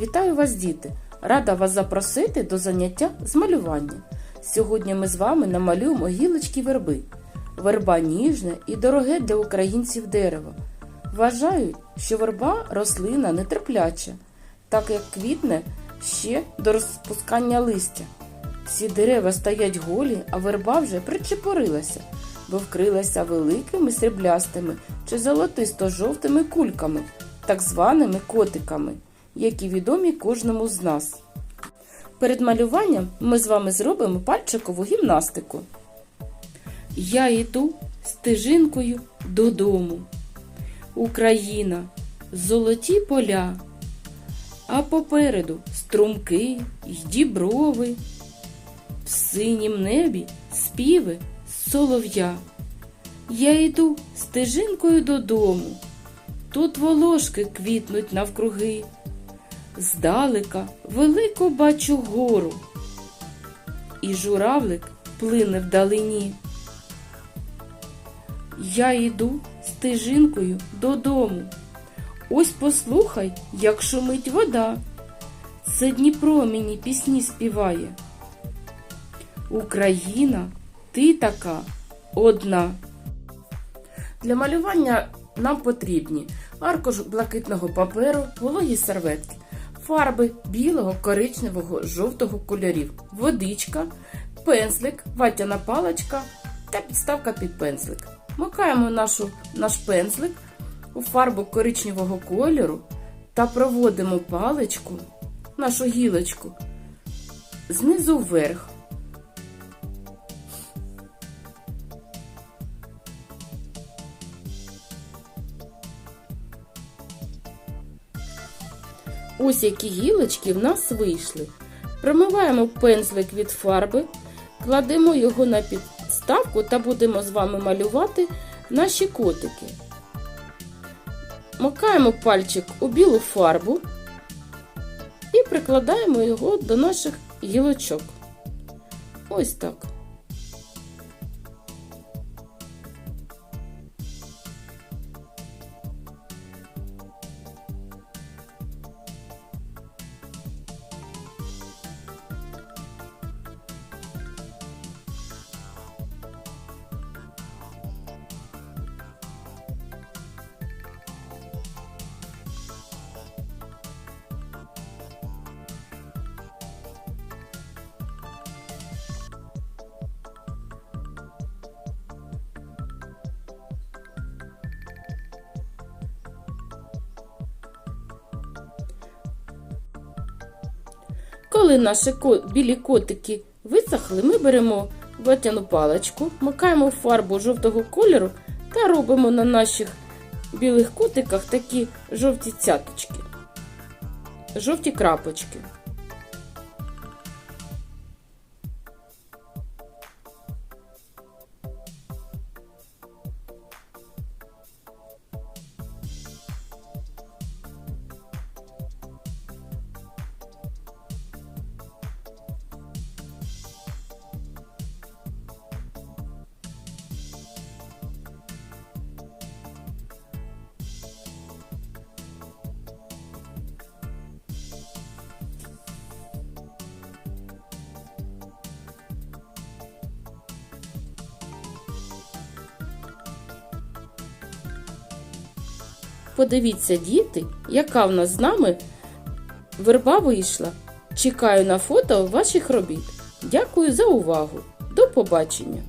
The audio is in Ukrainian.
Вітаю вас, діти! Рада вас запросити до заняття з малювання. Сьогодні ми з вами намалюємо гілочки верби. Верба ніжне і дороге для українців дерево. Вважають, що верба рослина нетерпляча, так як квітне ще до розпускання листя. Всі дерева стоять голі, а верба вже причепорилася, бо вкрилася великими сріблястими чи золотисто-жовтими кульками, так званими котиками, які відомі кожному з нас. Перед малюванням ми з вами зробимо пальчикову гімнастику. Я йду стежинкою додому. Україна, золоті поля, а попереду струмки й діброви, в синім небі співи солов'я. Я йду стежинкою додому, тут волошки квітнуть навкруги. Здалека велику бачу гору, і журавлик плине вдалині. Я йду стежинкою додому. Ось послухай, як шумить вода. Це Дніпро мені пісні співає. Україна, ти така одна. Для малювання нам потрібні аркуш блакитного паперу, вологі серветки, фарби білого, коричневого, жовтого кольорів, водичка, пензлик, ватяна паличка та підставка під пензлик. Макаємо нашу, наш пензлик у фарбу коричневого кольору та проводимо паличку, нашу гілочку, знизу вверх. Ось які гілочки в нас вийшли. Промиваємо пензлик від фарби, кладемо його на підставку та будемо з вами малювати наші котики. Макаємо пальчик у білу фарбу і прикладаємо його до наших гілочок. Ось так. Коли наші білі котики висохли, ми беремо ватяну паличку, макаємо фарбу жовтого кольору та робимо на наших білих котиках такі жовті цяточки, жовті крапочки. Подивіться, діти, яка в нас з нами верба вийшла. Чекаю на фото ваших робіт. Дякую за увагу. До побачення!